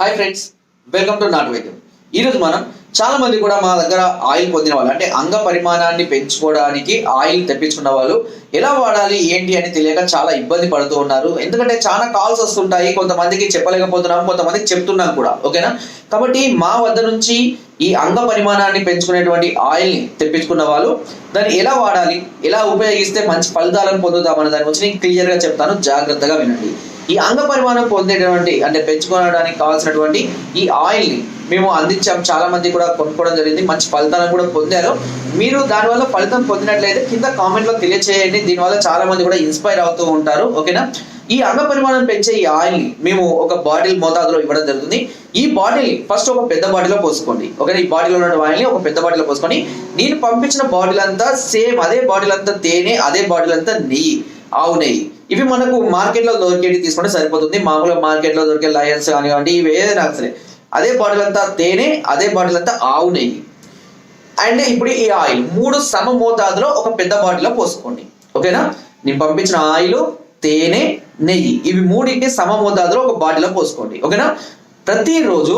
Hi friends welcome to నాటు వైద్యం. ఈరోజు మనం చాలా మంది కూడా మా దగ్గర ఆయిల్ పొందిన వాళ్ళు అంటే అంగ పరిమాణాన్ని పెంచుకోవడానికి ఆయిల్ తెప్పించుకున్న వాళ్ళు ఎలా వాడాలి ఏంటి అని తెలియక చాలా ఇబ్బంది పడుతూ ఉన్నారు. ఎందుకంటే చాలా కాల్స్ వస్తుంటాయి కొంతమందికి చెప్పలేకపోతున్నాం కొంతమందికి చెప్తున్నాం కూడా ఓకేనా? కాబట్టి మా వద్ద నుంచి ఈ అంగ పరిమాణాన్ని పెంచుకునేటువంటి ఆయిల్ని తెప్పించుకున్న వాళ్ళు దాన్ని ఎలా వాడాలి ఎలా ఉపయోగిస్తే మంచి ఫలితాలను పొందుతామనే దాని గురించి నేను క్లియర్గా చెప్తాను జాగ్రత్తగా వినండి. ఈ అంగ పరిమాణం పొందేటటువంటి అంటే పెంచుకోవడానికి కావాల్సినటువంటి ఈ ఆయిల్ని మేము అందించాం. చాలా మంది కూడా కొనుక్కోవడం జరిగింది. మంచి ఫలితాలను కూడా పొందారు. మీరు దానివల్ల ఫలితం పొందినట్లయితే కింద కామెంట్లో తెలియచేయండి. దీనివల్ల చాలా మంది కూడా ఇన్స్పైర్ అవుతూ ఉంటారు. ఓకేనా ఈ అంగ పరిమాణం పెంచే ఈ ఆయిల్ని మేము ఒక బాటిల్ మోతాదులో ఇవ్వడం జరుగుతుంది. ఈ బాటిల్ ఫస్ట్ ఒక పెద్ద బాటిల్లో పోసుకోండి. ఓకేనా ఈ బాటిల్లో ఉన్న ఆయిల్ని ఒక పెద్ద బాటిల్లో పోసుకొని నేను పంపించిన బాటిల్ అంతా సేమ్ అదే బాటిల్ అంతా తేనె అదే బాటిల్ అంతా నెయ్యి ఆవు నెయ్యి. ఇవి మనకు మార్కెట్లో దొరికేవి తీసుకుంటే సరిపోతుంది. మామూలుగా మార్కెట్లో దొరికే లయన్స్ కానివ్వండి ఇవి ఏదైనా సరే. అదే బాటిల్ అంతా తేనె అదే బాటిల్ అంతా ఆవు నెయ్యి. అండ్ ఇప్పుడు ఈ ఆయిల్ మూడు సమ మోతాదులో ఒక పెద్ద బాటిల్లో పోసుకోండి. ఓకేనా? నేను పంపించిన ఆయిల్ తేనె నెయ్యి. ఇవి మూడింటిని సమ మోతాదులో ఒక బాటిల్లో పోసుకోండి. ఓకేనా? ప్రతిరోజు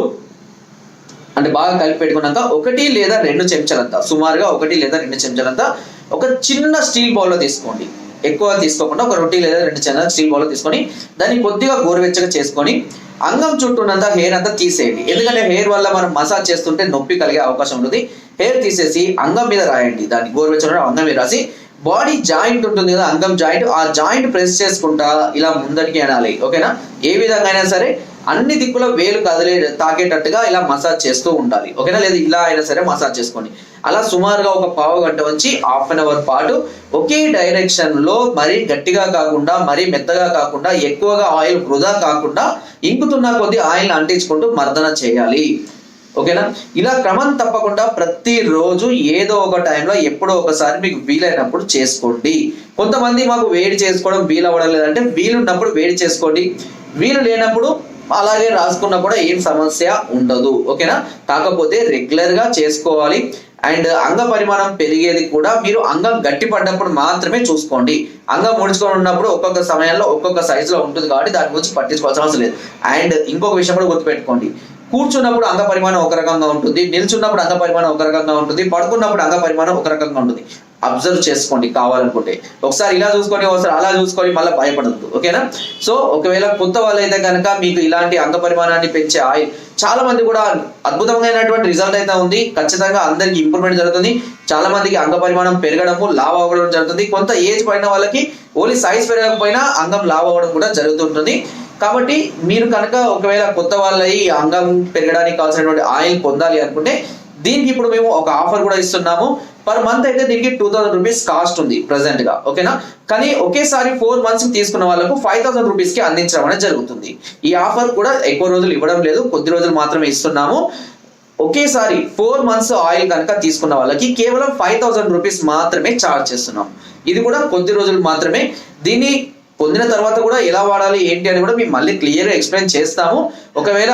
అంటే బాగా కలిపి పెట్టుకున్నాక ఒకటి లేదా రెండు చెంచాలంతా సుమారుగా ఒకటి లేదా రెండు చెంచాలంతా ఒక చిన్న స్టీల్ బౌల్లో తీసుకోండి. ఎక్కువ తీసుకోకుండా ఒక రొట్టి లేదా రెండు చిన్న స్టీల్ బౌల్ తీసుకొని దాన్ని కొద్దిగా గోరువెచ్చగా చేసుకొని అంగం చుట్టూనంత హెయిర్ అంతా తీసేయండి. ఎందుకంటే హెయిర్ వల్ల మనం మసాజ్ చేస్తుంటే నొప్పి కలిగే అవకాశం ఉంటుంది. హెయిర్ తీసేసి అంగం మీద రాయండి. దాన్ని గోరువెచ్చగా అంగం మీద రాసి బాడీ జాయింట్ ఉంటుంది కదా అంగం జాయింట్ ఆ జాయింట్ ప్రెస్ చేసుకుంటా ఇలా ముందరికి అనాలి ఓకేనా ఏ విధంగా అయినా సరే అన్ని దిక్కుల వేలు కదిలే తాకేటట్టుగా ఇలా మసాజ్ చేస్తూ ఉండాలి. ఓకేనా? లేదా ఇలా అయినా సరే మసాజ్ చేసుకోండి. అలా సుమారుగా ఒక పావు గంట వచ్చి హాఫ్ అన్ అవర్ పాటు ఒకే డైరెక్షన్లో మరీ గట్టిగా కాకుండా మరీ మెత్తగా కాకుండా ఎక్కువగా ఆయిల్ వృధా కాకుండా ఇంకుతున్న కొద్ది ఆయిల్ అంటించుకుంటూ మర్దన చేయాలి. ఓకేనా? ఇలా క్రమం తప్పకుండా ప్రతిరోజు ఏదో ఒక టైంలో ఎప్పుడో ఒకసారి మీకు వీలైనప్పుడు చేసుకోండి. కొంతమంది మాకు వేడి చేసుకోవడం వీలు అవ్వడం లేదంటే వీలున్నప్పుడు వేడి చేసుకోండి. వీలు లేనప్పుడు అలాగే రాసుకున్నా కూడా ఏం సమస్య ఉండదు ఓకేనా? కాకపోతే రెగ్యులర్గా చేసుకోవాలి. అండ్ అంగ పరిమాణం పెరిగేది కూడా మీరు అంగం గట్టి పడ్డప్పుడు మాత్రమే చూసుకోండి. అంగం ముడుచుకొని ఉన్నప్పుడు ఒక్కొక్క సమయంలో ఒక్కొక్క సైజులో ఉంటుంది కాబట్టి దాని గురించి పట్టించుకోవాల్సిన అవసరం లేదు. అండ్ ఇంకొక విషయం కూడా గుర్తుపెట్టుకోండి. కూర్చున్నప్పుడు అంగ పరిమాణం ఒక రకంగా ఉంటుంది నిల్చున్నప్పుడు అంగ పరిమాణం ఒక రకంగా ఉంటుంది పడుకున్నప్పుడు అంగ పరిమాణం ఒక రకంగా ఉంటుంది. అబ్జర్వ్ చేసుకోండి కావాలనుకుంటే. ఒకసారి ఇలా చూసుకొని ఒకసారి అలా చూసుకొని మళ్ళీ భయపడద్దు. ఓకేనా? సో ఒకవేళ కొత్త వాళ్ళైతే కనుక మీకు ఇలాంటి అంగ పరిమాణాన్ని పెంచే ఆయిల్ చాలా మంది కూడా అద్భుతమైనటువంటి రిజల్ట్ అయితే ఉంది. ఖచ్చితంగా అందరికి ఇంప్రూవ్మెంట్ జరుగుతుంది. చాలా మందికి అంగ పరిమాణం పెరగడము లావ్ అవ్వడం జరుగుతుంది. కొంత ఏజ్ పడిన వాళ్ళకి ఓన్లీ సైజ్ పెరగకపోయినా అంగం లావ్ అవ్వడం కూడా జరుగుతుంటుంది కాబట్టి మీరు కనుక ఒకవేళ కొత్త వాళ్ళయి అంగం పెరగడానికి కావాల్సినటువంటి ఆయిల్ పొందాలి అనుకుంటే దీనికి ఇప్పుడు మేము ఒక ఆఫర్ కూడా ఇస్తున్నాము. పర్ మంత్ అయితే దీనికి టూ థౌసండ్ రూపీస్ కాస్ట్ ఉంది ప్రెసెంట్గా. ఓకేనా కానీ ఒకేసారి ఫోర్ మంత్స్ తీసుకున్న వాళ్ళకు ఫైవ్ థౌసండ్ రూపీస్కి అందించడం అనేది జరుగుతుంది. ఈ ఆఫర్ కూడా ఎక్కువ రోజులు ఇవ్వడం లేదు. కొద్ది రోజులు మాత్రమే ఇస్తున్నాము. ఒకేసారి ఫోర్ మంత్స్ ఆయిల్ కనుక తీసుకున్న వాళ్ళకి కేవలం ఫైవ్ థౌసండ్ రూపీస్ మాత్రమే ఛార్జ్ చేస్తున్నాం. ఇది కూడా కొద్ది రోజులు మాత్రమే. దీన్ని పొందిన తర్వాత కూడా ఎలా వాడాలి ఏంటి అని కూడా మేము మళ్ళీ క్లియర్గా ఎక్స్ప్లెయిన్ చేస్తాము. ఒకవేళ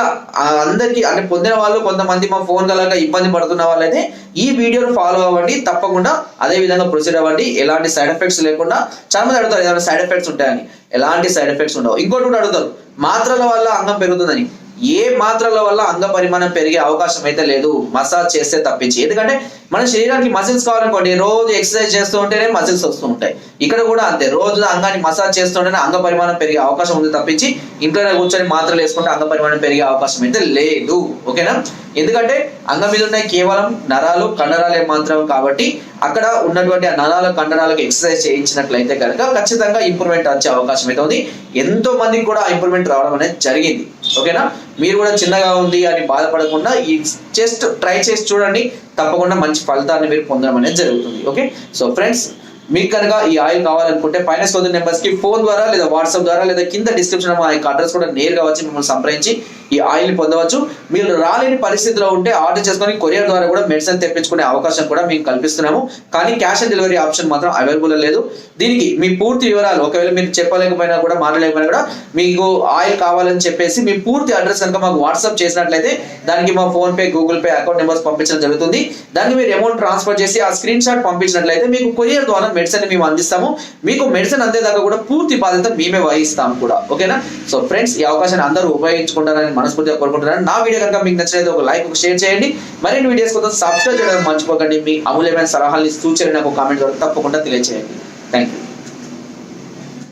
అందరికీ అంటే పొందిన వాళ్ళు కొంతమంది మా ఫోన్ కలగా ఇబ్బంది పడుతున్న వాళ్ళైతే ఈ వీడియోను ఫాలో అవ్వండి. తప్పకుండా అదే విధంగా ప్రొసీడ్ అవ్వండి. ఎలాంటి సైడ్ ఎఫెక్ట్స్ లేకుండా చాలా మంది అడుగుతారు ఏదైనా సైడ్ ఎఫెక్ట్స్ ఉంటాయని. ఎలాంటి సైడ్ ఎఫెక్ట్స్ ఉండవు. ఇంకోటి కూడా అడుగుతారు మాత్రల వల్ల అంగం పెరుగుతుందని. ఏ మాత్రల వల్ల అంగ పరిమాణం పెరిగే అవకాశం అయితే లేదు? మసాజ్ చేస్తే తప్పించి. ఎందుకంటే మన శరీరానికి మసిల్స్ కావాలనుకోండి రోజు ఎక్సర్సైజ్ చేస్తూ ఉంటేనే మసిల్స్ వస్తూ ఉంటాయి. ఇక్కడ కూడా అంతే. రోజు అంగాన్ని మసాజ్ చేస్తుంటేనే అంగ పరిమాణం పెరిగే అవకాశం ఉంది తప్పించి ఇంట్లోనే కూర్చొని మాత్రలు వేసుకుంటే అంగ పరిమాణం పెరిగే అవకాశం అయితే లేదు. ఓకేనా? ఎందుకంటే అంగం మీద ఉన్నాయి కేవలం నరాలు కండరాలే మాత్రం కాబట్టి అక్కడ ఉన్నటువంటి ఆ నరాలు కండరాలకు ఎక్సర్సైజ్ చేయించినట్లయితే కనుక ఖచ్చితంగా ఇంప్రూవ్మెంట్ వచ్చే అవకాశం అయితే ఉంది. ఎంతో మందికి కూడా ఇంప్రూవ్మెంట్ రావడం అనేది జరిగింది. ఓకేనా? మీరు కూడా చిన్నగా ఉంది అని బాధపడకుండా ఈ జస్ట్ ట్రై చేసి చూడండి. తప్పకుండా మంచి ఫలితాన్ని మీరు పొందడం అనేది జరుగుతుంది. ఓకే? సో ఫ్రెండ్స్ మీకు కనుక ఈ ఆయిల్ కావాలనుకుంటే పైన సోదరు నెంబర్స్కి ఫోన్ ద్వారా లేదా వాట్సాప్ ద్వారా లేదా కింద డిస్క్రిప్షన్ మా యొక్క అడ్రస్ కూడా నేరుగా వచ్చి మిమ్మల్ని సంప్రదించి ఈ ఆయిల్ పొందవచ్చు. మీరు రాలేని పరిస్థితిలో ఉంటే ఆర్డర్ చేసుకొని కొరియర్ ద్వారా కూడా మెడిసిన్ తెప్పించుకునే అవకాశం కూడా మేము కల్పిస్తున్నాము. కానీ క్యాష్ ఆన్ డెలివరీ ఆప్షన్ మాత్రం అవైలబుల్ లేదు. దీనికి మీ పూర్తి వివరాలు ఒకవేళ మీరు చెప్పలేకపోయినా కూడా మాట్లాడలేకపోయినా కూడా మీకు ఆయిల్ కావాలని చెప్పేసి మీ పూర్తి అడ్రస్ కనుక మాకు వాట్సాప్ చేసినట్లయితే దానికి మా PhonePe Google Pay account numbers పంపించడం జరుగుతుంది. దానికి మీరు అమౌంట్ ట్రాన్స్ఫర్ చేసి ఆ స్క్రీన్ షాట్ పంపించినట్లయితే మీకు కొరియర్ ద్వారా మెడిసిన్ మేము అందిస్తాము. మీకు మెడిసిన్ అందేదాకా కూడా పూర్తి బాధ్యత మేమే వహిస్తాం కూడా. ఓకేనా? సో ఫ్రెండ్స్ ఈ అవకాశాన్ని అందరూ ఉపయోగించుకుంటారని మనస్ఫూర్తిగా కోరుకుంటున్నాను. నా వీడియో కనుక మీకు నచ్చినది ఒక లైక్ ఒక షేర్ చేయండి. మరిన్ని వీడియోస్ కోసం సబ్స్క్రైబ్ చేయడం మర్చిపోకండి. మీ అమూల్యమైన సలహాలు సూచనలు నాకు కామెంట్ ద్వారా తప్పకుండా తెలియజేయండి థ్యాంక్ యూ